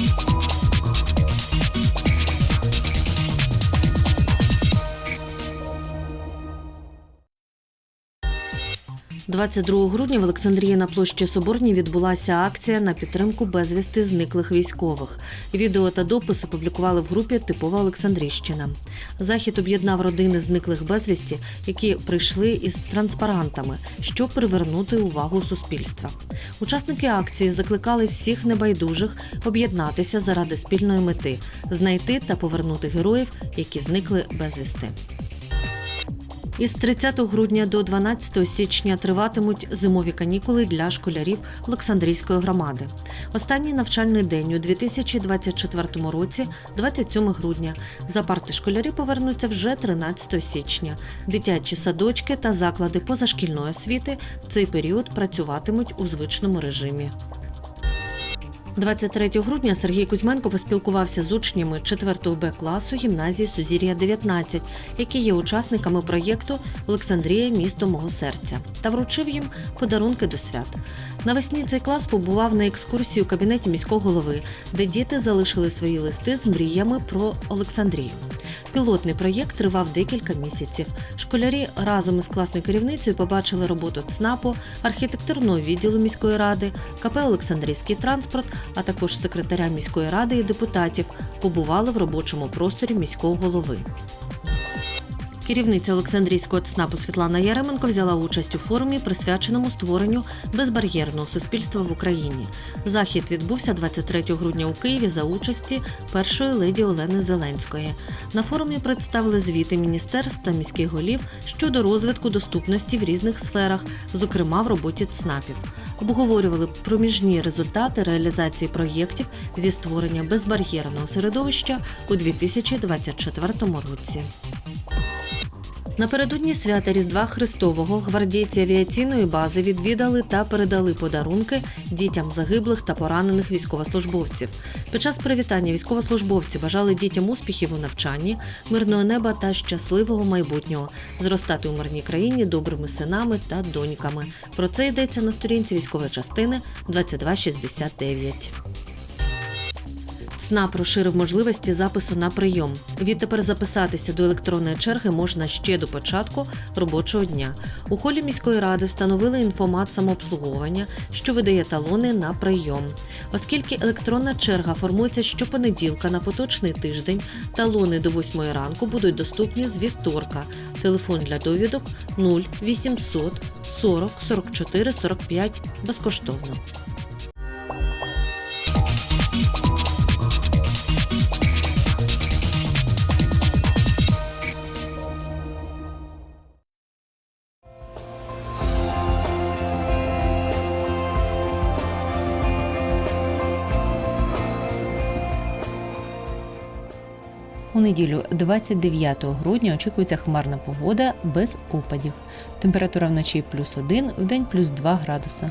you – 22 грудня в Олександрії на площі Соборній відбулася акція на підтримку безвісти зниклих військових. Відео та допис опублікували в групі Типова Олександрійщина. Захід об'єднав родини зниклих безвісті, які прийшли із транспарантами, щоб привернути увагу суспільства. Учасники акції закликали всіх небайдужих об'єднатися заради спільної мети знайти та повернути героїв, які зникли безвісти. Із 30 грудня до 12 січня триватимуть зимові канікули для школярів Олександрійської громади. Останній навчальний день у 2024 році, 27 грудня. За парти школярі повернуться вже 13 січня. Дитячі садочки та заклади позашкільної освіти в цей період працюватимуть у звичному режимі. 23 грудня Сергій Кузьменко поспілкувався з учнями 4 Б класу гімназії Сузір'я 19, які є учасниками проєкту Олександрія місто мого серця, та вручив їм подарунки до свят. Навесні цей клас побував на екскурсії у кабінеті міського голови, де діти залишили свої листи з мріями про Олександрію. Пілотний проєкт тривав декілька місяців. Школярі разом із класною керівницею побачили роботу ЦНАПу, архітектурного відділу міської ради, КП Олександрійський транспорт, а також секретаря міської ради і депутатів. Побували в робочому просторі міського голови. Керівниця Олександрійського ЦНАПу Світлана Яременко взяла участь у форумі, присвяченому створенню безбар'єрного суспільства в Україні. Захід відбувся 23 грудня у Києві за участі першої леді Олени Зеленської. На форумі представили звіти міністерств та міських голів щодо розвитку доступності в різних сферах, зокрема в роботі ЦНАПів. Обговорювали проміжні результати реалізації проєктів зі створення безбар'єрного середовища у 2024 році. Напередодні свята Різдва Христового гвардійці авіаційної бази відвідали та передали подарунки дітям загиблих та поранених військовослужбовців. Під час привітання військовослужбовці бажали дітям успіхів у навчанні, мирного неба та щасливого майбутнього, зростати у мирній країні добрими синами та доньками. Про це йдеться на сторінці військової частини 2269. ЦНАП розширив можливості запису на прийом. Відтепер записатися до електронної черги можна ще до початку робочого дня. У холі міської ради встановили інформат самообслуговування, що видає талони на прийом. Оскільки електронна черга формується щопонеділка на поточний тиждень, талони до 8 ранку будуть доступні з вівторка. Телефон для довідок 0800 40 44 45 безкоштовно. У неділю 29 грудня очікується хмарна погода без опадів. Температура вночі плюс 1, вдень плюс 2 градуса.